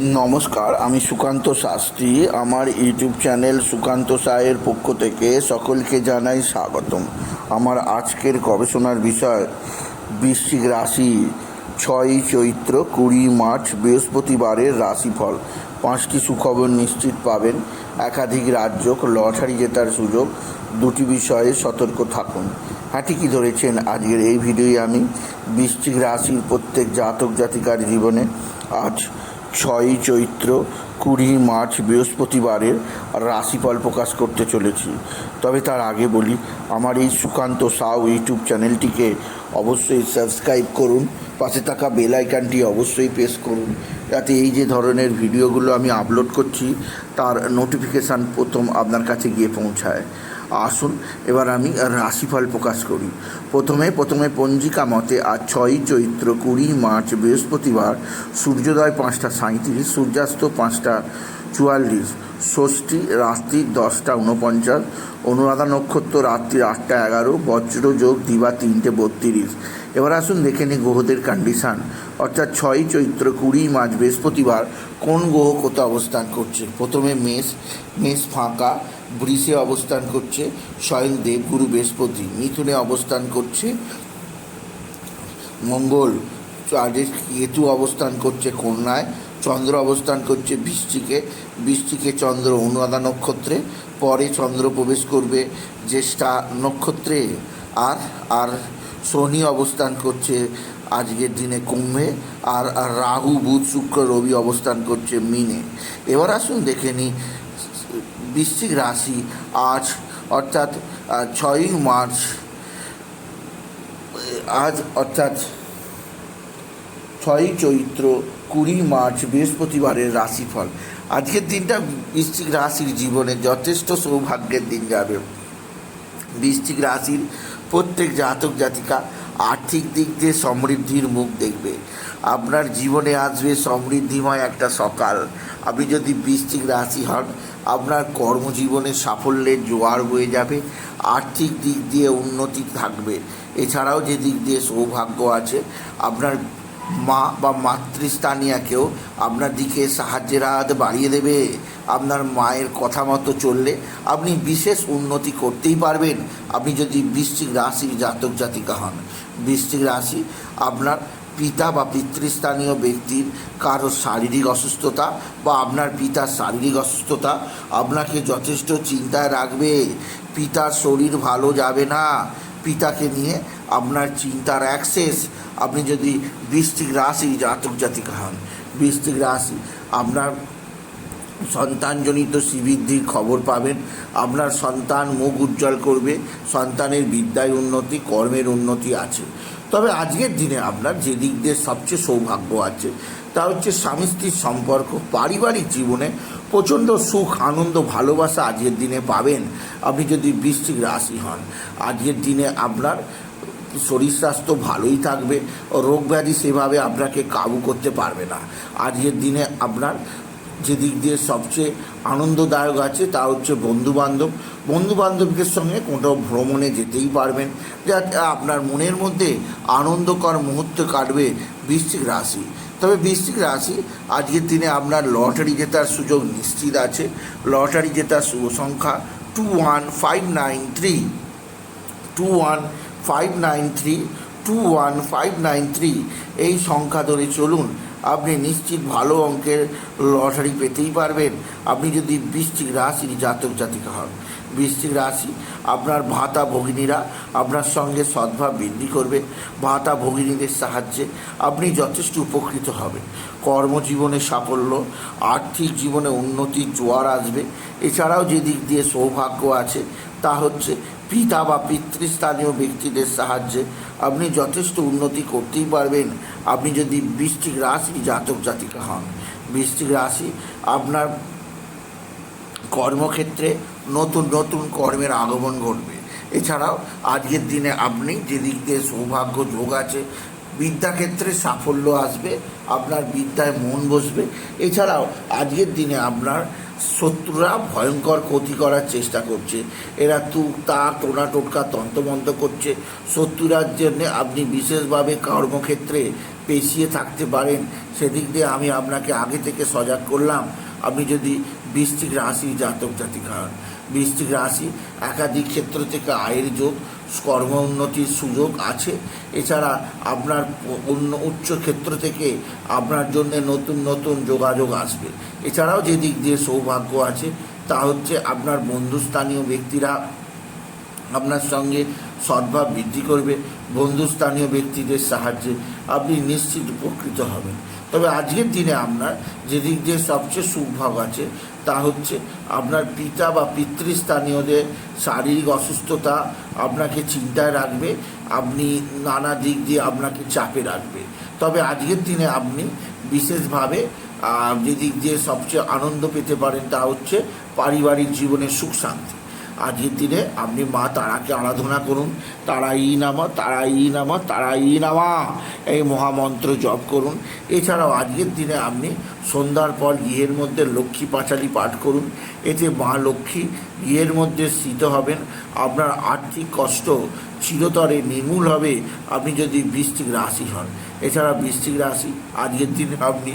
নমস্কার, আমি সুকান্ত শাস্ত্রী। আমার ইউটিউব চ্যানেল সুকান্ত সায়ের পক্ষ থেকে সকলকে জানাই স্বাগতম। আমার আজকের গবেষণার বিষয়, বৃশ্চিক রাশি ছয়ই চৈত্র কুড়ি মার্চ বৃহস্পতিবারের রাশিফল। পাঁচটি সুখবর নিশ্চিত পাবেন। একাধিক রাজ্য লটারি জেতার সুযোগ। দুটি বিষয়ে সতর্ক থাকুন। হ্যাঁ ঠিকই ধরেছেন আজকের এই ভিডিওয়ে আমি। বৃশ্চিক রাশির প্রত্যেক জাতক জাতিকার জীবনে আজ ছয়ই চৈত্র কুড়ি মার্চ বৃহস্পতিবারের রাশিফল প্রকাশ করতে চলেছি। তবে তার আগে বলি, আমার এই সুকান্ত সাউ ইউটিউব চ্যানেলটিকে অবশ্যই সাবস্ক্রাইব করুন, পাশে থাকা বেল অবশ্যই প্রেস করুন, যাতে এই যে ধরনের ভিডিওগুলো আমি আপলোড করছি, তার নোটিফিকেশান প্রথম আপনার কাছে গিয়ে পৌঁছায়। আসুন, এবার আমি রাশিফল প্রকাশ করি। প্রথমে প্রথমে পঞ্জিকা মতে আজ ছয়ই চৈত্র, কুড়ি মার্চ, বৃহস্পতিবার, সূর্যোদয় পাঁচটা সাঁত্রিশ সূর্যাস্ত পাঁচটা চুয়াল্লিশ, ষষ্ঠী রাত্রি দশটা উনপঞ্চাশ অনুরাধা নক্ষত্র রাত্রি আটটা এগারো বজ্র যোগ দিবা তিনটে বত্রিশ। এবার আসুন দেখে নিই গ্রহদের কন্ডিশান অর্থাৎ ছয়ই চৈত্র কুড়ি মার্চ, বৃহস্পতিবার কোন গ্রহ কোথাও অবস্থান করছে? প্রথমে মেষ মেষ ফাঁকা, বৃষে অবস্থান করছে, স্বয়ং দেবগুরু বৃহস্পতি। মিথুনে অবস্থান করছে, মঙ্গল আজকে কেতু অবস্থান করছে কন্যায়, চন্দ্র অবস্থান করছে বৃষ্টিকে বৃষ্টিকে চন্দ্র অনুরাধা নক্ষত্রে, পরে চন্দ্র প্রবেশ করবে জ্যেষ্ঠা নক্ষত্রে। আর আর শনি অবস্থান করছে আজকের দিনে কুম্ভে আর রাহু, বুধ, শুক্র, রবি অবস্থান করছে মিনে। এবার আসুন দেখে নিই, বৃশ্চিক রাশি আজ, অর্থাৎ ছয়ই মার্চ, আজ অর্থাৎ ছয়ই চৈত্র, কুড়ি মার্চ, বৃহস্পতিবারের রাশিফল। আজকের দিনটা বৃশ্চিক রাশির জীবনে যথেষ্ট সৌভাগ্যের দিন যাবে। বৃশ্চিক রাশির প্রত্যেক জাতক জাতিকা আর্থিক দিক দিয়ে সমৃদ্ধির মুখ দেখবে। আপনার জীবনে আসবে সমৃদ্ধিময় একটা সকাল। আপনি যদি বৃষ্টিক রাশি হন, আপনার কর্মজীবনে সাফল্যের জোয়ার হয়ে যাবে, আর্থিক দিক দিয়ে উন্নতি থাকবে। এছাড়াও যে দিক দিয়ে সৌভাগ্য আছে, আপনার মা বা মাতৃস্থানীয় কেউ আপনার দিকে সাহায্যের হাত বাড়িয়ে দেবে। আপনার মায়ের কথা মতো চললে আপনি বিশেষ উন্নতি করতেই পারবেন। আপনি যদি বৃশ্চিক রাশির জাতক জাতিকা হন। বৃশ্চিক রাশি আপনার পিতা বা পিতৃস্থানীয় ব্যক্তির কারও শারীরিক অসুস্থতা বা আপনার পিতার শারীরিক অসুস্থতা আপনাকে যথেষ্ট চিন্তায় রাখবে। পিতার শরীর ভালো যাবে না। পিতাকে নিয়ে আপনার চিন্তার অ্যাক্সেস আপনি যদি বৃষ্টিক রাশি জাতক জাতিকা হন বৃষ্টিক রাশি, আপনার সন্তানজনিত শ্রীবৃদ্ধির খবর পাবেন, আপনার সন্তান মুখ উজ্জ্বল করবে, সন্তানের বিদ্যায় উন্নতি, কর্মের উন্নতি আছে। তবে আজকের দিনে আপনার যে দিক দিয়ে সবচেয়ে সৌভাগ্য আছে তা হচ্ছে স্বামী স্ত্রীর সম্পর্ক, পারিবারিক জীবনে প্রচণ্ড সুখ, আনন্দ, ভালোবাসা আজকের দিনে পাবেন। আপনি যদি বৃষ্টিক রাশি হন, আজকের দিনে আপনার শরীর স্বাস্থ্য ভালোই থাকবে, রোগ ব্যাধি সেভাবে আপনাকে কাবু করতে পারবে না। আজকের দিনে আপনার যে দিক দিয়ে সবচেয়ে আনন্দদায়ক আছে, তা হচ্ছে বন্ধুবান্ধব। বন্ধুবান্ধবদের সঙ্গে কোনো ভ্রমণে যেতেই পারবেন। যাতে আপনার মনের মধ্যে আনন্দকর মুহূর্ত কাটবে বৃশ্চিক রাশি। তবে বৃশ্চিক রাশি, আজকের দিনে আপনার লটারি জেতার সুযোগ নিশ্চিত আছে। লটারি জেতার শুভ সংখ্যা two one five nine three two one five nine three two one five nine three এই সংখ্যা ধরে চলুন, আপনি নিশ্চিত ভালো অঙ্কের লটারি পেতেই পারবেন। আপনি যদি বৃশ্চিক রাশির জাতক জাতিকা হন বৃশ্চিক রাশি, আপনার ভাতা ভগিনীরা আপনার সঙ্গে সদ্ভাব বৃদ্ধি করবে, ভাতা ভগিনীদের সাহায্যে আপনি যথেষ্ট উপকৃত হবেন। কর্মজীবনে সাফল্য, আর্থিক জীবনে উন্নতির জোয়ার আসবে। এছাড়াও যে দিক দিয়ে সৌভাগ্য আছে, তা হচ্ছে পিতা বা পিতৃস্থানীয় ব্যক্তিদের সাহায্যে আপনি যথেষ্ট উন্নতি করতেই পারবেন। আপনি যদি বৃষ্টিক রাশি জাতক জাতিকা হন বৃষ্টিক রাশি আপনার কর্মক্ষেত্রে নতুন নতুন কর্মের আগমন ঘটবে। এছাড়াও আজকের দিনে আপনি যেদিক দিয়ে সৌভাগ্য যোগ আছে, বিদ্যাক্ষেত্রে সাফল্য আসবে, আপনার বিদ্যায় মন বসবে। এছাড়াও আজকের দিনে আপনার শত্রুরা ভয়ঙ্কর ক্ষতি করার চেষ্টা করছে। এরা তু, তা, টোনা, টোটকা তন্তমন্ত করছে। শত্রুরার জন্যে আপনি বিশেষভাবে কর্মক্ষেত্রে পেছিয়ে থাকতে পারেন। সেদিক দিয়ে আমি আপনাকে আগে থেকে সজাগ করলাম। আপনি যদি বৃষ্টিক রাশি জাতক জাতিকা হন বৃষ্টিক রাশি, একাধিক ক্ষেত্র থেকে আয়ের যোগ, কর্ম উন্নতির সুযোগ আছে। এছাড়া আপনার অন্য উচ্চ ক্ষেত্র থেকে আপনার জন্য নতুন নতুন যোগাযোগ আসবে। এছাড়াও যে দিক দিয়ে সৌভাগ্য আছে, তা হচ্ছে আপনার বন্ধুস্থানীয় ব্যক্তিরা আপনার সঙ্গে সদ্ভাব বৃদ্ধি করবে। বন্ধুস্থানীয় ব্যক্তিদের সাহায্যে আপনি নিশ্চিত উপকৃত হবেন। তবে আজকের দিনে আপনার যেদিক দিয়ে সবচেয়ে সুভাগ আছে তা হচ্ছে আপনার পিতা বা পিতৃস্থানীয়দের শারীরিক অসুস্থতা আপনাকে চিন্তায় রাখবে আপনি নানা দিক দিয়ে আপনাকে চাপে রাখবে। তবে আজকের দিনে আপনি বিশেষভাবে আহ, যে দিক দিয়ে সবচেয়ে আনন্দ পেতে পারেন তা হচ্ছে পারিবারিক জীবনের সুখ শান্তি। আজকের দিনে আপনি মা তারাকে আরাধনা করুন। তারাই নামা তারাই নামা তারাই নামা। এই মহামন্ত্র জপ করুন। এছাড়াও আজকের দিনে আপনি সন্ধ্যার পর গৃহের মধ্যে লক্ষ্মী পাঁচালি পাঠ করুন। এতে মা লক্ষ্মী গৃহের মধ্যে স্থিত হবেন। আপনার আর্থিক কষ্ট চিরতরে নির্মূল হবে। আপনি যদি বৃষ্টিক রাশি হন। এছাড়া বৃষ্টিক রাশি আজকের দিনে আপনি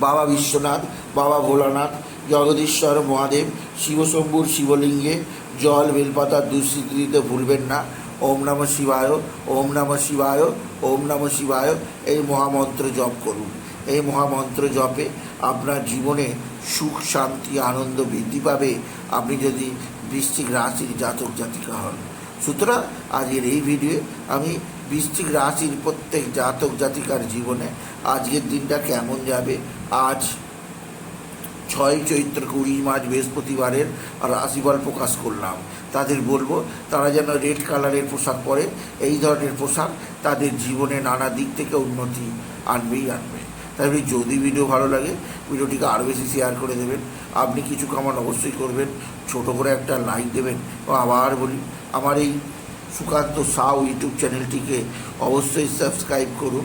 বাবা বিশ্বনাথ, বাবা ভোলানাথ জগদীশ্বর মহাদেব, শিবশম্ভুর শিবলিঙ্গে, জল বেলপাতা দুঃস্মৃতি দিতে ভুলবেন না। ওম নম শিবায়, ওম নম শিবায়, ওম নম শিবায়। এই মহামন্ত্র জপ করুন। এই মহামন্ত্র জপে আপনার জীবনে সুখ, শান্তি, আনন্দ বৃদ্ধি পাবে। আপনি যদি বৃশ্চিক রাশির জাতক জাতিকা হন। সুতরাং আজকের এই ভিডিওয়ে আমি বৃশ্চিক রাশির প্রত্যেক জাতক জাতিকার জীবনে আজকের দিনটা কেমন যাবে? আজ ছয় চৈত্র কুড়ি মার্চ বৃহস্পতিবারের রাশিফল প্রকাশ করলাম। তাদের বলব, তারা যেন রেড কালারের পোশাক পরে, এই ধরনের পোশাক তাদের জীবনে নানা দিক থেকে উন্নতি আনবেই আনবে। তাই যদি ভিডিও ভালো লাগে, ভিডিওটিকে আরও বেশি শেয়ার করে দেবেন। আপনি কিছু কামান অবশ্যই করবেন, ছোট করে একটা লাইক দেবেন। ও আবার বলি, আমার এই সুকান্ত সাউ ইউটিউব চ্যানেলটিকে অবশ্যই সাবস্ক্রাইব করুন।